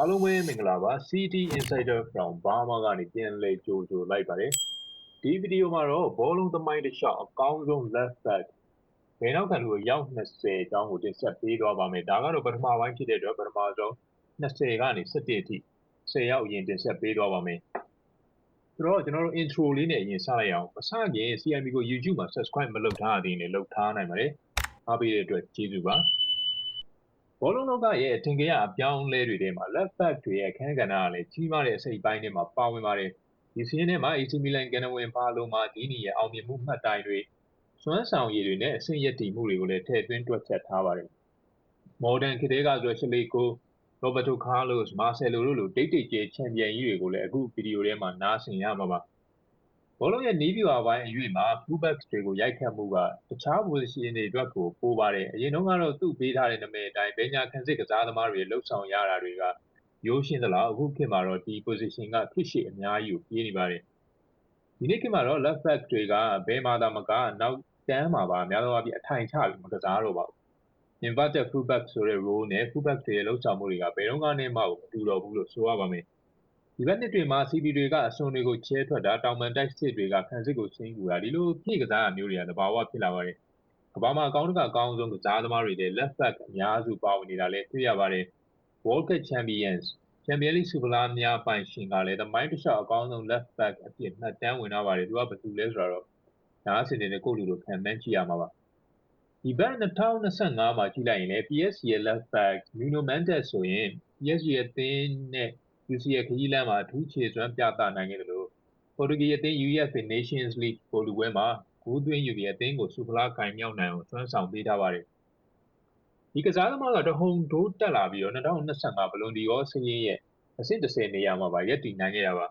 အားလုံးပဲမင်္ဂလာပါ CT Insider from Burma ကနေပြန်လည်ကြိုဆိုလိုက်ပါတယ်ဒီဗီဒီယိုမှာတော့ဘောလုံးသမိုင်းတစ်လျှောက်အကောင်းဆုံး left back ဘယ်နောက်ခံလူရောက်20အကြောင်းကိုတင်ဆက်ပေးသွားပါမယ်ဒါကတော့ပထမပိုင်းဖြစ်တဲ့အတွက်ပထမဆုံး20ကနေ17အထိ10ရောက်အရင်တင်ဆက်ပေးသွားပါမယ်ဆိုတော့ကျွန်တော်တို့ intro လေးနဲ့အရင်စလိုက်အောင်မစခင် CMB ကို YouTube မှာ subscribe မလုပ်ထားသေးရင်လုပ်ထားနိုင်ပါတယ်အားပေးတဲ့အတွက်ကျေးဇူးပါ ဘောလုံးလောကရဲ့အထင်ကြီးအပြောင်းလဲတွေထဲမှာ left back တွေရဲ့အခန်းကဏ္ဍကလည်းကြီးမားတဲ့အစိတ်ပိုင်းတွေမှာပါဝင်ပါတယ်ဒီစီးရင်ထဲမှာ AC Milan ကန်နဝင်ပါလုံးမှာဒီနီရဲ့အောင်မြင်မှုမှတ်တိုင်တွေစွမ်းဆောင်ရည်တွေနဲ့အဆင့်ရည်တည်မှုတွေကိုလည်းထည့်သွင်းတွက်ချက်ထားပါတယ် modern ခေတ်ကဆိုရှလီကို Roberto Carlos Marcelo တို့လိုတိတ်တိတ်ကျဲချန်ပီယံကြီးတွေကိုလည်းအခုဗီဒီယိုထဲမှာနားဆင်ရမှာပါ ဘောလုံးရဲ့နီးပြူအပိုင်းအရွေ့မှာ fullbacks တွေကိုရိုက်ခတ်မှုကတခြား position တွေအတွက်ကိုပိုပါတယ်အရင်တုန်းကတော့သူ့ပေးထားတဲ့နာမည်အတိုင်းဘဲညာခန်းစစ်ကစားသမားတွေလှုပ်ဆောင်ရတာတွေကရိုးရှင်းသလားအခုခေတ်မှာတော့ဒီ position ကခစ်ရှိအများကြီးကိုပြေးနေပါတယ်ဒီနေ့ခေတ်မှာတော့ left back တွေကဘယ်မှာသာမကနောက်တန်းမှာပါအများသောအားဖြင့်အထိုင်ချပြီးမကစားတော့ပါဘူး inverted fullback ဆိုတဲ့ role နဲ့ fullback တွေရဲ့လှုပ်ဆောင်မှုတွေကဘယ်တော့မှနဲ့မှမတူတော့ဘူးလို့ဆိုရပါမယ် ဒီဘက်နှစ်တွေမှာ CB တွေကအစွန်တွေကိုချဲထွက်တာတောင်ပန်တိုက်စစ်တွေကခန်းစစ်ကိုဆင်းကူတာဒီလိုဖြည့်ကစားရမျိုးတွေကသဘာဝဖြစ်လာပါတယ်ကမ္ဘာမှာအကောင်းတကအကောင်းဆုံးကစားသမားတွေတဲ့ left back အများစုပါဝင်နေတာလည်းတွေ့ရပါတယ် World Cup Champions Champions League ဆူပလာများပိုင်ရှင်ကလည်းသမိုင်းတစ်လျှောက်အကောင်းဆုံး left back အဖြစ်မှတ်တမ်းဝင်လာပါတယ်သူကဘယ်သူလဲဆိုတော့နားဆင်နေတဲ့ကိုလူလိုခံမှန်းကြည့်ရမှာပါဒီဘက်2025မှာကြည့်လိုက်ရင်လည်း PSG ရဲ့ left back Nuno Mendes ဆိုရင် PSG ရဲ့သင်းနဲ့ UC ရဲ့ခရီးလမ်းမှာအထူးခြေစွမ်းပြသနိုင်ခဲ့တယ်လို့ပေါ်တူဂီအသင်း UEFA Nations League ပိုလူပွဲမှာဂိုးသွင်းယူပြီးအသင်းကိုစူပလာကင်မြောက်နိုင်အောင်စွမ်းဆောင်ပေးထားပါတယ်ဒီကစားသမားကတဟုန်ထိုးတက်လာပြီးတော့2025ဘလွန်ဒီရောစင်းရဲ့အဆင့်30နေရာမှာပါရပ်တည်နိုင်ခဲ့တာပါ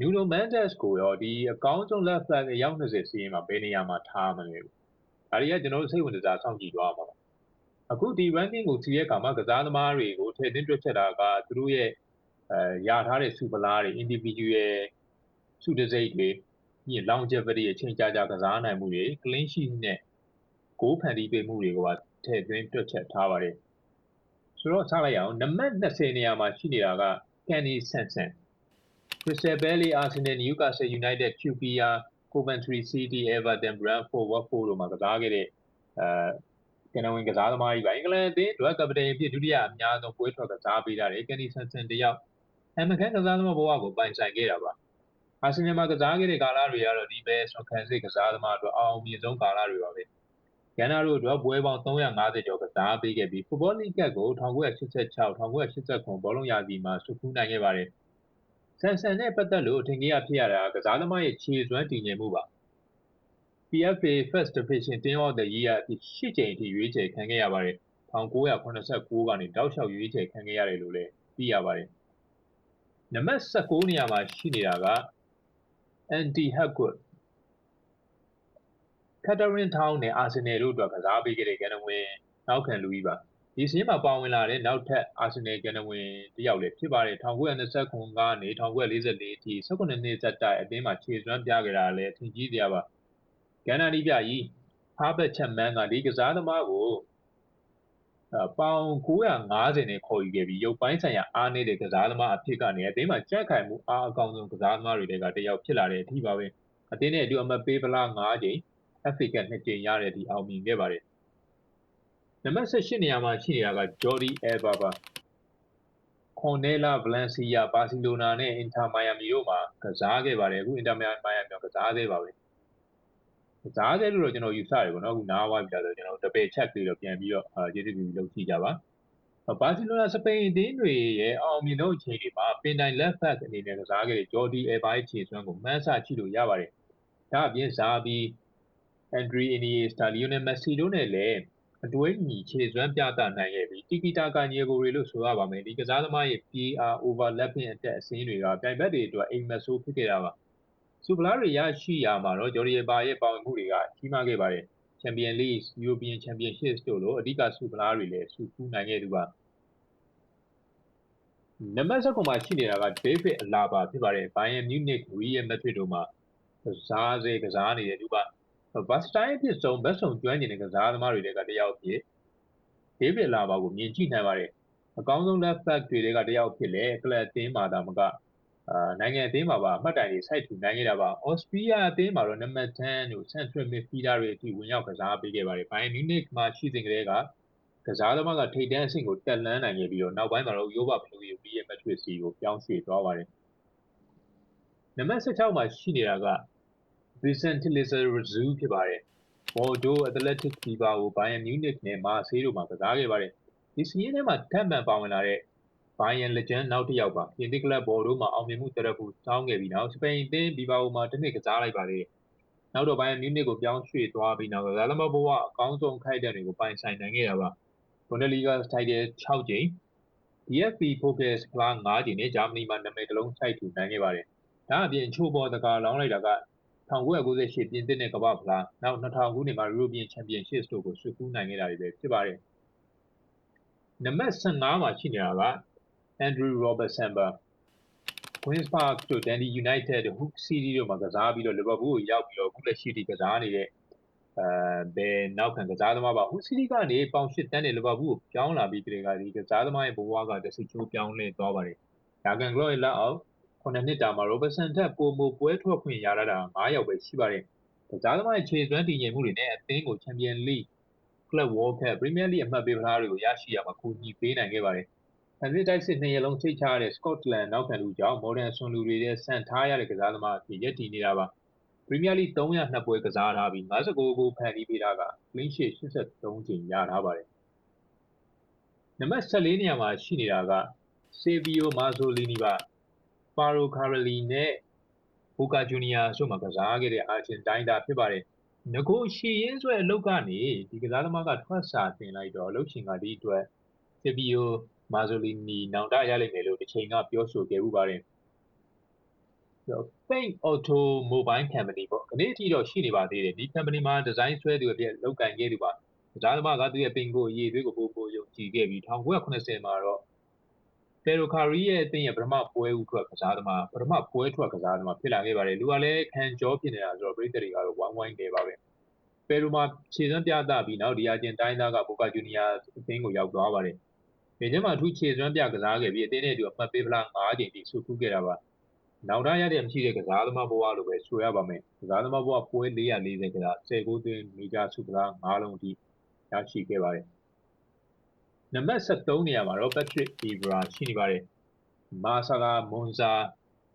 Nuno Mendes ကိုရောဒီအကောင်းဆုံး left back အယောက်20စီးရင်မှာဘယ်နေရာမှာထားမလဲဒါတွေကကျွန်တော်တို့စိတ်ဝင်စားစောင့်ကြည့်သွားမှာပါအခုဒီ ranking ကိုစီးရဲ့အခါမှာကစားသမားတွေကိုထည့်သွင်းတွက်ချက်တာကသူတို့ရဲ့ အဲရထားတဲ့စူပလာတွေ individual စုတစိတ်တွေည longevity အချိန်ကြာကြာကစားနိုင်မှုတွေ clean sheet နဲ့ဂိုးဖန်တီးပေးမှုတွေကိုပါထည့်သွင်းတွက်ချက်ထားပါတယ်ဆိုတော့စလိုက်အောင်နံပါတ်20နေရာမှာရှိနေတာက Kenny Sanson Crystal Palace Arsenal Newcastle United QPR Coventry City Everton Brentford Watford တို့မှာကစားခဲ့တဲ့အဲကနဝင်ကစားသမားကြီးပါအင်္ဂလန်အသင်းအတွက်ကပတိန်အဖြစ်ဒုတိယအများဆုံးပွဲထွက်ကစားပေးတာတယ် Kenny Sanson တယောက် အမကန်ကစားသမားဘဝကိုပိုင်ဆိုင်ခဲ့တာပါအာဆင်နယ်မှာကစားခဲ့တဲ့ကာလတွေကတော့ဒီပဲဆွန်ခံစစ်ကစားသမားအတွက်အောင်မြင်ဆုံးကာလတွေပါပဲ။ကနဒါတို့အတွက်ပွဲပေါင်း350ကျော်ကစားပေးခဲ့ပြီး Football League ကို1986 1989ဘောလုံးရာသီမှာဆွတ်ခူးနိုင်ခဲ့ပါတယ်။ဆန်ဆန်နဲ့ပတ်သက်လို့အထင်ကြီးဖြစ်ရတာကစားသမားရဲ့ခြေစွမ်းတည်ငြိမ်မှုပါ။ PFA First Division Team of the Year အဖြစ်၈ကြိမ်အထိရွေးချယ်ခံခဲ့ရပါတယ်။1989ကနေတောက်လျှောက်ရွေးချယ်ခံခဲ့ရတယ်လို့လည်းသိရပါတယ်။ နံပါတ်16နေရာမှာရှိနေတာက Andy Hugwood Catherine Town နဲ့ Arsenal တို့အတွက်ကစားပေးခဲ့တဲ့ကန်နဝင်နောက်ခံလူကြီးပါဒီစင်းမှာပါဝင်လာတဲ့နောက်ထပ် Arsenal ကန်နဝင်တယောက်လည်းဖြစ်ပါတယ်1929ကနေ1944အထိ18နှစ်သက်တိုင်အသင်းမှာခြေစွမ်းပြခဲ့တာလည်းအထင်ကြီးစရာပါကန်နာဒီပြကြီးဟာဘတ်ချက်မန်ကဒီကစားသမားကို ပေါင်950နဲ့ခေါ်ယူခဲ့ပြီးရုပ်ပိုင်းဆိုင်ရာအားနည်းတဲ့ကစားသမားအဖြစ်ကနေအသင်းမှာကြက်ခိုင်မှုအားအကောင်းဆုံးကစားသမားတွေထဲကတစ်ယောက်ဖြစ်လာတဲ့အထိပါပဲအသင်းနဲ့အတူအမပေးပလား9ကြိမ် FA Cup 2ကြိမ်ရတဲ့အထိအောင်မြင်ခဲ့ပါတယ်နံပါတ်18နေရာမှာရှိနေတာက Jordi Alba ပါ Cornella Valencia ဘာစီလိုနာနဲ့ Inter Miami တို့မှာကစားခဲ့ပါတယ်အခု Inter Miami မှာကစားသေးပါပဲ ကစားခဲ့လို့တော့ကျွန်တော်ယူဆတယ်ပေါ့နော်အခုနားဝိုင်းပြဆိုကျွန်တော်တပည့်ချက်ပြီးတော့ပြန်ပြီးတော့အာကျေးဇူးပြုလုပ်ကြည့်ကြပါဘာစီလိုနာစပိန်အသင်းတွေရဲ့အောင်မြင်သောအခြေအနေမှာပင်တိုင် left back အနေနဲ့ကစားခဲ့တဲ့ Jordi Alba ရဲ့ခြေစွမ်းကိုမှန်းဆကြည့်လို့ရပါတယ်ဒါအပြင်ဇာဘီ Andre Iniesta Lionel Messi တို့နဲ့လည်းအတွဲညီခြေစွမ်းပြသနိုင်ခဲ့ပြီးတီကီတာကာညီကိုတွေလို့ဆိုရပါမယ်ဒီကစားသမားရဲ့ PR overlapping အတက်အစင်းတွေကပြိုင်ဘက်တွေအတွက်အိမ်မက်ဆိုးဖြစ်ခဲ့တာပါ စူပလာတွေရရှိရာမှာတော့ဂျော််ဒီဘာရဲ့ပါဝင်မှုတွေကကြီးမားခဲ့ပါတယ်ချန်ပီယံလိဂ် European Championships တို့လိုအဓိကစူပလာတွေလည်းစူဖူးနိုင်ခဲ့သူပါနံပါတ်7မှာရှိနေတာက David Alaba ဖြစ်ပါတယ် Bayern Munich Real Madrid တို့မှာကစားစေကစားနေတဲ့သူပါဘတ်စတိုင်းအဖြစ်ဆုံးဘတ်ဆုံကျွမ်းကျင်တဲ့ကစားသမားတွေကတယောက်ဖြစ်ဒေးဗစ်လာဘာကိုမြင်ကြည့်နိုင်ပါတယ်အကောင်းဆုံး left back တွေထဲကတစ်ယောက်ဖြစ်လေကလပ်အသင်းမှာဒါမက အာနိုင်ငံအသင်းမှာပါအမှတ်တိုင်တွေ စိုက်ထူနိုင်ခဲ့တာပါ။ဩစတြီးယားအသင်းမှာတော့နံပါတ်10တို့ central midfielder တွေအထိဝင်ရောက်ကစားပေးခဲ့ပါတယ်။ Bayern Munich မှာရှိစဉ်ကတည်းကကစားသမားကထိပ်တန်းအဆင့်ကိုတက်လှမ်းနိုင်ခဲ့ပြီးတော့နောက်ပိုင်းမှာတော့ရိုးပါဖလူရီဘီရဲ့မက်ထရစ်စီကိုပြောင်းရွှေ့သွားပါတယ်။နံပါတ်16မှာရှိနေတာက Vicente Lizarazu ဖြစ်ပါတယ်။ Bordeaux, Athletic Bilbao, Bayern Munich နဲ့ Marseille တို့မှာကစားခဲ့ပါတယ်။ဒီစီးရင်ထဲမှာထပ်မံပါဝင်လာတဲ့ Bayern Legend နောက်တစ်ယောက်ပါ။ပြင်သစ်ကလပ် Bordeaux မှာ အောင်မြင်မှုတရဖူစောင်းခဲ့ပြီးနောက် စပိန်အသင်း Bilbao မှာတစ်နှစ်ကစားလိုက်ပါသေးတယ်။နောက်တော့ Bayern Munich ကို ပြောင်းရွှေ့သွားပြီးနောက် ကစားသမားဘဝ အကောင်းဆုံးခိုက်တံတွေကို ပိုင်ဆိုင်နိုင်ခဲ့တာပါ။ Bundesliga title 6ကြိမ် DFB Pokal ဖလား9ကြိမ်နဲ့ ဂျာမနီမှာ နာမည်တစ်လုံး စိုက်ထူနိုင်ခဲ့ပါတယ်။ဒါအပြင်ချိုးပေါ် တကာလောင်းလိုက်တာက1998ပြင်သစ်နဲ့ ကမ္ဘာ့ဖလား နောက်2000ခုနှစ်မှာ European Championships တို့ကို ဆွတ်ခူးနိုင်ခဲ့တာတွေပဲ ဖြစ်ပါတယ်။နံပါတ်15မှာ ရှိနေတာက Andrew Robertson ပါ Queen's Park တို့ Dundee United တို့ Hook City တို့မှာကစားပြီးတော့ Liverpool ကိုရောက်ပြီးတော့အခုလက်ရှိထိကစားနေတဲ့အဲဘယ်နောက်ခံကစားသမားပါ Hook City ကနေပေါင်8တန်းနဲ့ Liverpool ကိုပြောင်းလာပြီးတဲ့ကဒီကစားသမားရဲ့ဘဝကတဆစ်ချိုးပြောင်းလဲသွားပါတယ်။ဒါကန်ကလော့ရဲ့လက်အောက်9နှစ်တာမှာ Robertson ထက်ပိုမိုပွဲထွက်ခွင့်ရတာ9ယောက်ပဲရှိပါတယ်။ကစားသမားရဲ့ခြေစွမ်းတည်ငြိမ်မှုတွေနဲ့အသင်းကို Champions League, Club World Cup, Premier League အမှတ်ပေးဖလားတွေကိုရရှိရမှာကူညီပေးနိုင်ခဲ့ပါတယ်။ ဟန်စစ်တိုက်စစ်နှစ်ရလုံးစိတ်ချရတဲ့ Scotland နောက်ခံလူကြောင့် Modern ဆွန်လူတွေရဲ့စံထားရတဲ့ ကစားသမားအဖြစ်ရည်တည်နေတာပါ။ Premier League 302 ပွဲကစားထားပြီး59ဂိုး ဖန်တီးပေးထားက clean sheet 83 ကြိမ် ရထားပါတယ်။နံပါတ်14နေရာမှာ ရှိနေတာက Silvio Mazzolini ပါ။ Faro Caroli နဲ့ Boca Juniors တို့မှာ ကစားခဲ့တဲ့ အာဂျင်တိုင်းသား ဖြစ်ပါတယ်။ငကို ရှီရင်းဆွဲအလုတ်ကနေ ဒီကစားသမားက ထွက်စာတင်လိုက်တော့ အလုတ်ရှင်က ဒီအတွက် Silvio Mazzolini နောင်တရလိမ့်မယ်လို့တစ်ချိန်ကပြောဆိုခဲ့ဥပါတယ်။ Fake Automobile Company ပေါ့။ခဏအထိတော့ရှိနေပါသေးတယ်။ဒီ company မှာဒီဇိုင်းဆွဲသူအဖြစ်လုပ်ကင်ခဲ့သူပါ။ကစားသမားကသူ့ရဲ့ပင်ကိုအရေးသွေးကိုပို့ပို့ယုံကြည်ခဲ့ပြီး1980မှာတော့ Ferro Carril ရဲ့အသင်းရဲ့ပထမပွဲဥထွက်ကစားသမားပထမပွဲထွက်ကစားသမားဖြစ်လာခဲ့ပါတယ်။လူကလည်းခံကြောဖြစ်နေတာဆိုတော့ပရိသတ်တွေကတော့ဝိုင်းဝိုင်းတယ်ပါပဲ။ Ferro မှာခြေစွမ်းပြသပြီးနောက်ဒီအာဂျင်တိုင်းသားက Boca Juniors အသင်းကိုရောက်သွားပါတယ်။ ဒီထဲမှာအထူးခြေစွမ်းပြကစားခဲ့ပြီးအသင်းနဲ့အတူအမှတ်ပေးဖလား9ကြိမ်ထိဆွတ်ခူးခဲ့တာပါ။နောက်တရတဲ့မရှိတဲ့ကစားသမားဘဝလိုပဲဆိုရပါမယ်။ကစားသမားဘဝပွဲ440ကစား10ဂိုးသွင်းမေဂျာဆုဖလား9လုံးအထိရရှိခဲ့ပါတယ်နံပါတ်73နေရာမှာတော့ Patrick Evra ရှိနေပါတယ်။ Marseille, Monza,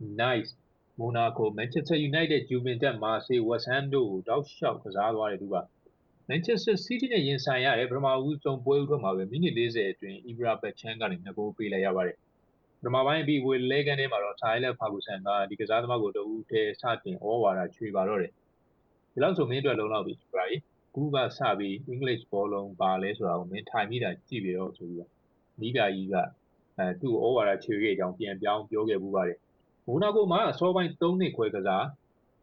Nice, Monaco, Manchester United, Juventus, Marseille, West Ham တို့ကိုတောက်လျှောက်ကစားသွားတဲ့သူပါ။ Manchester City နဲ့ရင်ဆိုင်ရတဲ့ပထမဦးဆုံးပွဲဥထွက်မှာပဲမိနစ်40အတွင်း Evra ဘက်ချမ်းကနေ2ဂိုးပေးလိုက်ရပါတယ်။ပထမပိုင်းပြီးဝေလဲကန်ထဲမှာတော့ Tyler Ferguson ကဒီကစားသမားကိုတူဦးထဲစတင်ဩဝါဒချွေပါတော့တယ်။ဒီလောက်ဆိုမင်းအတွက်လုံးလောက်ပြီ Evra ကြီးကူးကစပြီး English ဘောလုံးပါလဲဆိုတာကိုမင်းထိုင်မိတာကြည့်ပြီးတော့ဆိုပြီးတော့နီးပြကြီးကအဲသူ့ဩဝါဒချွေခဲ့ကြောင်းပြန်ပြောင်းပြောခဲ့ပူပါတယ်မိုနာကိုမှာအစောပိုင်း3နှစ်ခွဲကစား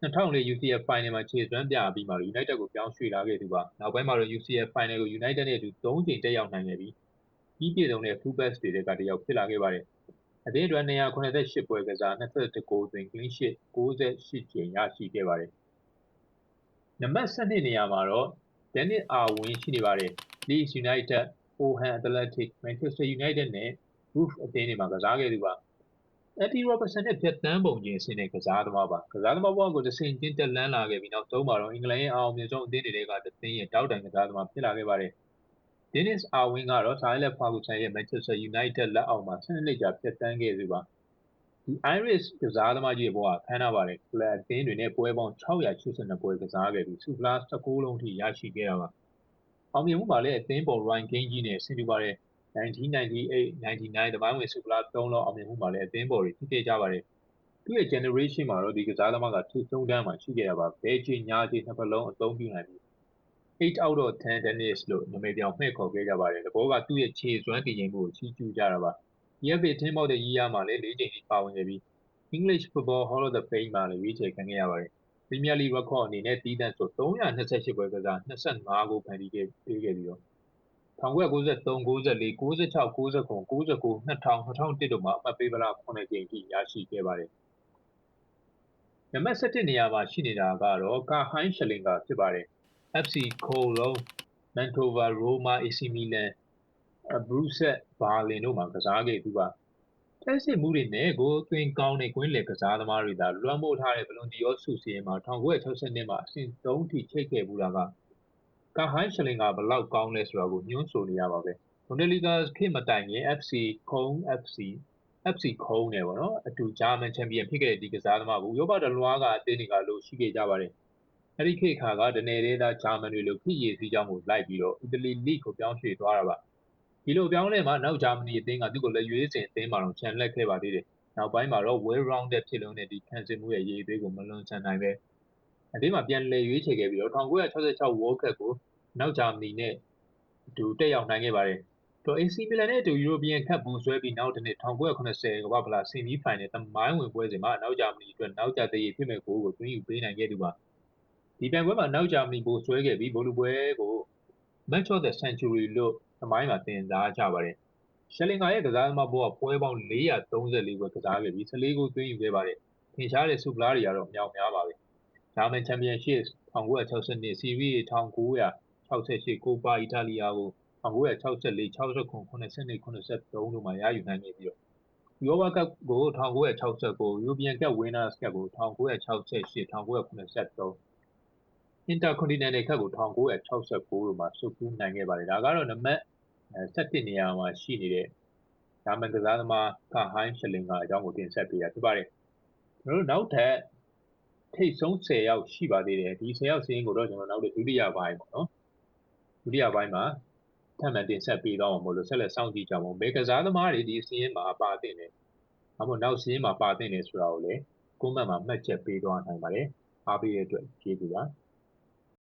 2004 UCL Final မှာခြေစွမ်းပြပြီးမှ United ကိုပြောင်းရွှေ့လာခဲ့သူပါနောက်ပိုင်းမှာတော့ UCL Final ကို United နဲ့အတူ3ချိန်တက်ရောက်နိုင်ခဲ့ပြီးပြီးပြည့်စုံတဲ့ fullback တွေထဲကတစ်ယောက်ဖြစ်လာခဲ့ပါတယ်အသင်းအတွက်288ပွဲကစား22ဂိုးသွင်း clean sheet 68ကြိမ်ရရှိခဲ့ပါတယ်နံပါတ်12နေရာမှာတော့ Dennis Irwin ရှိနေပါတယ် Leeds United, Fulham Athletic, Manchester United နဲ့ Wolves အသင်းတွေမှာကစားခဲ့သူပါ။ Eddie Robertson နဲ့ဖြတ်သန်းပုံချင်းအဆင့်နဲ့ကစားသမားပါ။ကစားသမားဘဝကိုတဆင့်ချင်းတက်လှမ်းလာခဲ့ပြီးနောက်ဆုံးမှာတော့အင်္ဂလန်ရဲ့အောင်မြင်ဆုံးအသင်းတွေထဲကတစ်သင်းရဲ့တောက်တိုင်ကစားသမားဖြစ်လာခဲ့ပါတယ်။ Dennis Irwin ကတော့ Sir Alex Ferguson ရဲ့ Manchester United လက်အောက်မှာ12နှစ်ကြာဖြတ်သန်းခဲ့သူပါ။ဒီ Irish ကစားသမားကြီးရဲ့ဘဝခမ်းနားပါတယ်။ကလပ်အသင်းတွေနဲ့ပွဲပေါင်း682ပွဲကစားခဲ့ပြီးဆုဖလား16လုံးထိရရှိခဲ့တာပါ။အောင်မြင်မှုမှာလည်းအသင်းပေါ် Ryan Giggs ကြီးနဲ့ဆင်တူပါတယ် 1998 99သမိုင်းဝင်ဆုဖလား3လုံးအောင်မြင်မှုမှာလည်းအသင်းပေါ်တွေဖြစ်ခဲ့ကြပါတယ်။သူ့ရဲ့ generation မှာတော့ဒီကစားသမားကထိဆုံးတန်းမှာရှိခဲ့တာပါ။ဘဲချေညာချေနှစ်ဖက်လုံးအသုံးပြုနိုင်ပြီး8 out of 10 Dennis လို့နာမည်ပြောင်မှဲ့ခေါ်ခဲ့ကြပါတယ်။တဘောကသူ့ရဲ့ခြေစွမ်းတည်ငြိမ်မှုကိုချီးကျူးကြတာပါ။ EFA ထင်းပေါက်တဲ့ရီးယားမှာလည်း၄ချိန်ထိပါဝင်ခဲ့ပြီး English Football Hall of Fame မှာလည်းရွေးချယ်ခံခဲ့ရပါတယ်။ Premier League record အနေနဲ့တီးသန့်ဆို328ပွဲကစား25ဂိုးဖန်တီးခဲ့ပေးခဲ့ပြီးတော့ 1993 94 96 99 99 2000 2001တို့မှာအမှတ်ပေးဖလား9ကြိမ်ထိရရှိခဲ့ပါတယ်နံပါတ်7နေရာမှာရှိနေတာကတော့ကာဟိုင်းရှလင်ကာဖြစ်ပါတယ် FC Cologne Mantova Roma AC Milan ဘရူဆက်ဘာလင်တို့မှာကစားခဲ့သူပါတက်စစ်မှုတွေနဲ့ကိုသွင်းကောင်းတဲ့ကွင်းလယ်ကစားသမားတွေသာလွှမ်းမိုးထားတဲ့ဘလွန်ဒီယောစုစီရင်မှာ1962မှာအဆင့်3ထိချိတ်ခဲ့ဘူးတာက ကာဟိုင်းရှလင်ကဘလောက်ကောင်းလဲဆိုတာကိုညွှန်းဆိုနေရပါပဲဘွန်ဒလီဂါခေတ်မတိုင်ခင် FC ခုံ FC FC ခုံးတယ်ပေါ့နော်အတူဂျာမန်ချန်ပီယံဖြစ်ခဲ့တဲ့ဒီကစားသမားကိုရောဘတလွှားကအသင်းတွေကလို့ရှိခဲ့ကြပါတယ်အဲ့ဒီခေတ်ခါကဒနယ်သေးသားဂျာမန်တွေလို့ဖြစ်ရည်စည်းကြောင်းကိုလိုက်ပြီးတော့အီတလီလိကိုပြောင်းရွှေ့သွားတာပါဒီလိုပြောင်းလဲမှာနောက်ဂျာမနီအသင်းကသူ့ကိုလက်ရွေးစင်အသင်းမှာတော့ချန်လက်ခဲ့ပါသေးတယ်နောက်ပိုင်းမှာတော့ well rounded ဖြစ်လုံးတဲ့ဒီခံစစ်မှုရဲ့ရေးသွေးကိုမလွန်ဆန်နိုင်ပဲအသင်းမှာပြန်လည်ရွေးချယ်ခဲ့ပြီးတော့1966 World Cup ကို နောက်ဂျာမနီနဲ့အတူတက်ရောက်နိုင်ခဲ့ပါတယ်တော့ AC Milan နဲ့အတူ European Cup ဘူးဆွဲပြီးနောက်တစ်နှစ်1980ကမ္ဘာဖလားဆီမီဖိုင်နယ်သမိုင်းဝင်ပွဲစဉ်မှာနောက်ဂျာမနီအတွက်နောက်ကျသေးရဖြစ်မဲ့ဂိုးကိုသွင်းယူပေးနိုင်ခဲ့သူပါဒီပြိုင်ပွဲမှာနောက်ဂျာမနီဘူးဆွဲခဲ့ပြီးဘောလုံးပွဲကို Match of the Century လို့သမိုင်းမှာတင်စားကြပါတယ်ရှယ်လင်ဂါရဲ့ကစားသမားဘဝပွဲပေါင်း434ပွဲကစားခဲ့ပြီး14ဂိုးသွင်းယူခဲ့ပါတယ်ထင်ရှားတဲ့ဆုဖလားတွေကတော့မြောက်များပါပဲဂျာမန်ချန်ပီယံရှစ်1962စီရီး 1968 ကိုပါအီတာလီယာကို1964 69 82 83တို့မှာရယူနိုင်ခဲ့ပြီးတော့ယောဘကပ်ကို1969 European Cup Winners' Cup ကို1968 1983 Intercontinental Cup ကို1969တို့မှာဆုပ်ကူးနိုင်ခဲ့ပါတယ်ဒါကတော့နံပါတ်17နေရာမှာရှိနေတဲ့ဂျာမန်ကစားသမားကဟိုင်းရှလင်ကအကြောင်းကိုတင်ဆက်ပေးတာဖြစ်ပါတယ်ကျွန်တော်တို့နောက်ထပ်ထိတ်ဆုံး10ယောက်ရှိပါသေးတယ်ဒီ10ယောက်စင်းကိုတော့ကျွန်တော်နောက်တဲ့ဒုတိယပိုင်းပေါ့နော် ဒုတိယပိုင်းမှာထပ်မံတင်ဆက်ပေးတော့မှာမို့လို့ဆက်လက်စောင့်ကြည့်ကြပါဦးဘေကစားသမားတွေဒီစင်းမှာပါတင်တယ်အမို့နောက်စင်းမှာပါတင်တယ်ဆိုတာကိုလည်းကွန်မန့်မှာမှတ်ချက်ပေးသွားနိုင်ပါတယ်အားပေးတဲ့အတွက်ကျေးဇူးပါ